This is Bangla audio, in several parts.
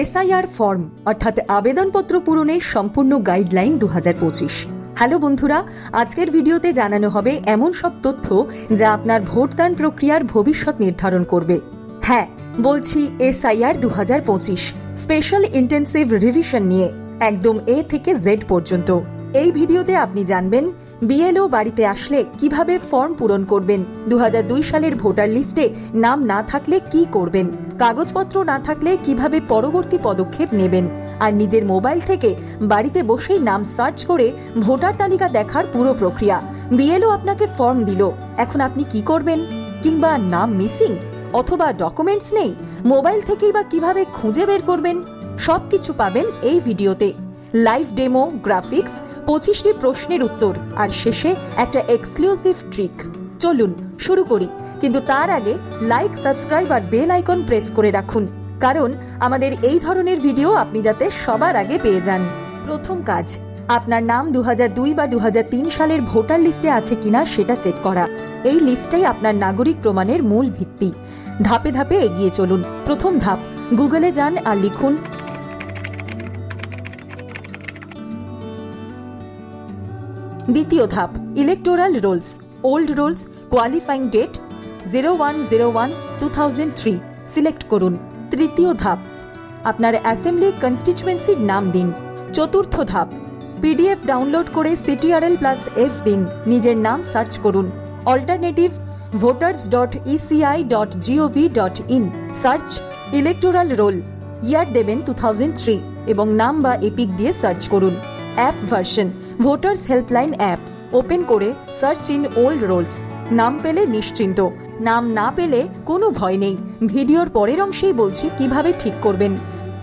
এসআইআর ফর্ম অর্থাৎ আবেদনপত্র পূরণের সম্পূর্ণ গাইডলাইন দু হাজার পঁচিশ। হ্যালো বন্ধুরা, আজকের ভিডিওতে জানানো হবে এমন সব তথ্য যা আপনার ভোটদান প্রক্রিয়ার ভবিষ্যৎ নির্ধারণ করবে। হ্যাঁ বলছি এসআইআর দু হাজার পঁচিশ স্পেশাল ইন্টেন্সিভ রিভিশন নিয়ে, একদম এ থেকে জেড পর্যন্ত। এই ভিডিওতে আপনি জানবেন বিএলও বাড়িতে আসলে কীভাবে ফর্ম পূরণ করবেন? দু হাজার দুই সালের ভোটার লিস্টে নাম না থাকলে কি করবেন? কাগজপত্র না থাকলে কীভাবে পরবর্তী পদক্ষেপ নেবেন? আর নিজের মোবাইল থেকে বাড়িতে বসেই নাম সার্চ করে ভোটার তালিকা দেখার পুরো প্রক্রিয়া। বিএলও আপনাকে ফর্ম দিল। এখন আপনি কি করবেন? কিংবা নাম মিসিং? অথবা ডকুমেন্টস নেই? মোবাইল থেকেই বা কীভাবে খুঁজে বের করবেন? সবকিছু পাবেন এই ভিডিওতে। লাইভ ডেমো, গ্রাফিক্স, পঁচিশটি প্রশ্নের উত্তর আর শেষে একটা এক্সক্লুসিভ ট্রিক চলুন, শুরু করি। কিন্তু তার আগে লাইক সাবস্ক্রাইব আর বেল আইকন প্রেস করে রাখুন। কারণ আমাদের এই ধরনের ভিডিও আপনি যাতে সবার আগে পেয়ে যান। প্রথম কাজ, আপনার নাম দু হাজার দুই বা দু হাজার তিন সালের ভোটার লিস্টে আছে কিনা সেটা চেক করা। এই লিস্টটাই আপনার নাগরিক প্রমাণের মূল ভিত্তি। ধাপে ধাপে এগিয়ে চলুন। প্রথম ধাপ গুগলে যান আর লিখুন দ্বিতীয় ধাপ electoral rolls old rolls qualifying date zero one zero one two thousand three select করুন। তৃতীয় ধাপ, আপনার অ্যাসেম্বলি কনস্টিচুয়েন্সির নাম দিন। চতুর্থ ধাপ পিডিএফ ডাউনলোড করে সিটিআরএল প্লাস এফ দিন। নিজের নাম সার্চ করুন। Alternative voters dot ECI dot GOV dot in search electoral roll year দেবেন টু থাউজেন্ড থ্রি এবং নাম বা এপিক দিয়ে সার্চ করুন। App version voters helpline app open করে সার্চ ইন ওল্ড রোলস নাম পেলে নিশ্চিন্ত। নাম না পেলে কোনো ভয় নেই। ভিডিওর পরের অংশেই বলছি কীভাবে ঠিক করবেন।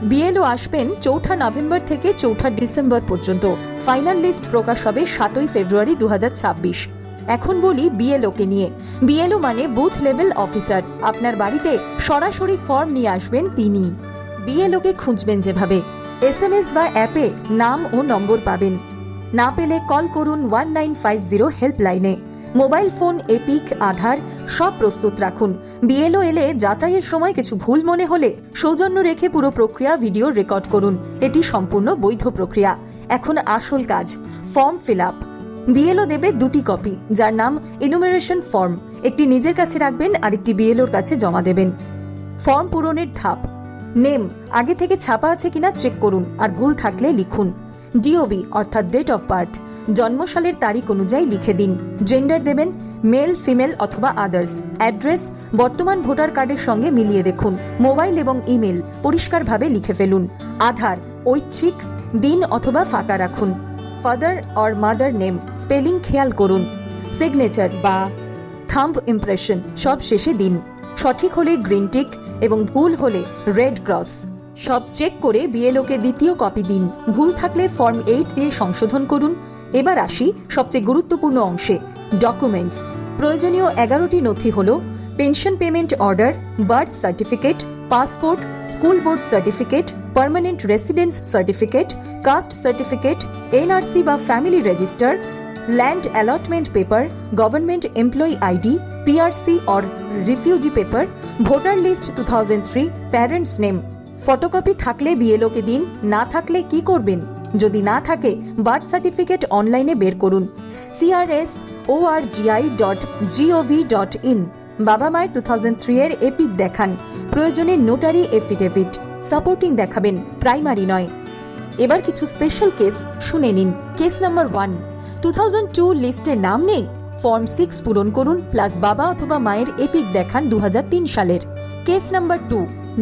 বিএলও আসবেন চৌঠা নভেম্বর থেকে চৌঠা ডিসেম্বর পর্যন্ত। ফাইনাল লিস্ট প্রকাশ হবে সাতই ফেব্রুয়ারি দু হাজার ছাব্বিশ। এখন বলি বিএলওকে নিয়ে। বিএলও মানে বুথ লেভেল অফিসার আপনার বাড়িতে সরাসরি ফর্ম নিয়ে আসবেন তিনি। বিএলওকে খুঁজবেন যেভাবে। এসএমএস বা অ্যাপে নাম ও নম্বর পাবেন। না পেলে কল করুন ওয়ান নাইন ফাইভ জিরো হেল্পলাইনে। মোবাইল ফোন, এপিক, আধার, সব প্রস্তুত রাখুন। বিএলও এলে যাচাইয়ের সময় কিছু ভুল মনে হলে সৌজন্য রেখে পুরো প্রক্রিয়া ভিডিও রেকর্ড করুন। এটি সম্পূর্ণ বৈধ প্রক্রিয়া। এখন আসল কাজ, ফর্ম ফিল আপ। বিএলও দেবে দুটি কপি, যার নাম ইনুমারেশন ফর্ম। একটি নিজের কাছে রাখবেন আর একটি বিএলওর কাছে জমা দেবেন। ফর্ম পূরণের ধাপ। নেম, আগে থেকে ছাপা আছে কিনা চেক করুন আর ভুল থাকলে লিখুন। ডিওবি অর্থাৎ ডেট অফ বার্থ জন্মসালের তারিখ অনুযায়ী লিখে দিন। জেন্ডার দেবেন মেল ফিমেল অথবা আদার্স অ্যাড্রেস বর্তমান ভোটার কার্ডের সঙ্গে মিলিয়ে দেখুন। মোবাইল এবং ইমেল পরিষ্কারভাবে লিখে ফেলুন। আধার ঐচ্ছিক, দিন অথবা ফাঁকা রাখুন। Father or mother name spelling খেয়াল করুন। সিগনেচার বা থাম্ব ইমপ্রেশন সব শেষে দিন। সঠিক হলে গ্রিন টিক এবং ভুল হলে রেড ক্রস। সব চেক করে বিএলওকে দ্বিতীয় কপি দিন। ভুল থাকলে ফর্ম এইট দিয়ে সংশোধন করুন। এবার আসি সবচেয়ে গুরুত্বপূর্ণ অংশে, ডকুমেন্টস। প্রয়োজনীয় এগারোটি নথি হল pension payment order, birth certificate, passport, school board certificate, permanent residence certificate, caste certificate, NRC বা family register land allotment paper government employee ID PRC or refugee paper voter list two thousand three parents name photocopy থাকলে বিএলওকে দিন, না থাকলে কি করবেন? যদি না থাকে বার্থ সার্টিফিকেট অনলাইনে বের করুন। CRS O R GI dot GOV dot in বাবা মায় টু থাউজেন্ড থ্রি এর এপিক দেখান। প্রয়োজনে নোটারি এফিডেভিট সাপোর্টিং দেখাবেন। প্রাইমারি নয়। এবার কিছু স্পেশাল কেস শুনে নিন। Case number one two thousand two লিস্টে নাম নেই। ফর্ম সিক্স পূরণ করুন প্লাস বাবা অথবা মায়ের এপিক দেখান দুহাজার তিন সালের। কেস নাম্বার টু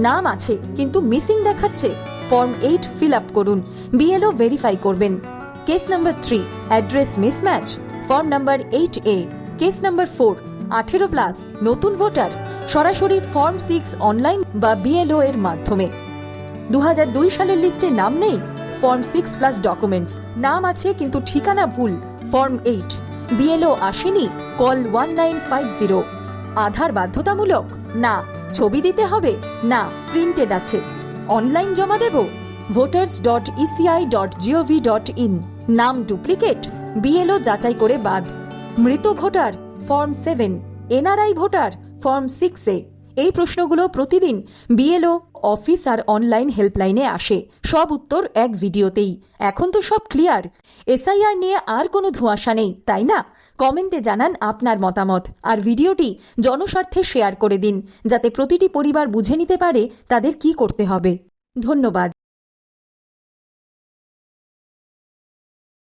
নাম আছে, কিন্তু মিসিং দেখাচ্ছে। ফর্ম এইট ফিল আপ করুন বিএলও ভেরিফাই করবেন। Case number three address mismatch form number eight A case number four আঠেরো প্লাস নতুন ভোটার সরাসরি ফর্ম সিক্স অনলাইন বা বিএলও এর মাধ্যমে। দু হাজার দুই সালের লিস্টে নাম নেই ফর্ম সিক্স প্লাস ডকুমেন্টস নাম আছে কিন্তু ঠিকানা ভুল। ফর্ম এইট বিএলও আসেনি। Call one nine five zero Aadhaar বাধ্যতামূলক। না, ছবি দিতে হবে। না প্রিন্টেড আছে। অনলাইন জমা দেব। Voters dot ECI dot GOV dot in নাম ডুপ্লিকেট বিএলও যাচাই করে বাদ। মৃত voter form seven NRI voter form সিক্সে এই প্রশ্নগুলো প্রতিদিন বিএলও, অফিস আর অনলাইন হেল্পলাইনে আসে। সব উত্তর এক ভিডিওতেই। এখন তো সব ক্লিয়ার। এসআইআর নিয়ে আর কোনো ধোঁয়াশা নেই, তাই না? কমেন্টে জানান আপনার মতামত। আর ভিডিওটি জনস্বার্থে শেয়ার করে দিন, যাতে প্রতিটি পরিবার বুঝে নিতে পারে তাদের কি করতে হবে। ধন্যবাদ।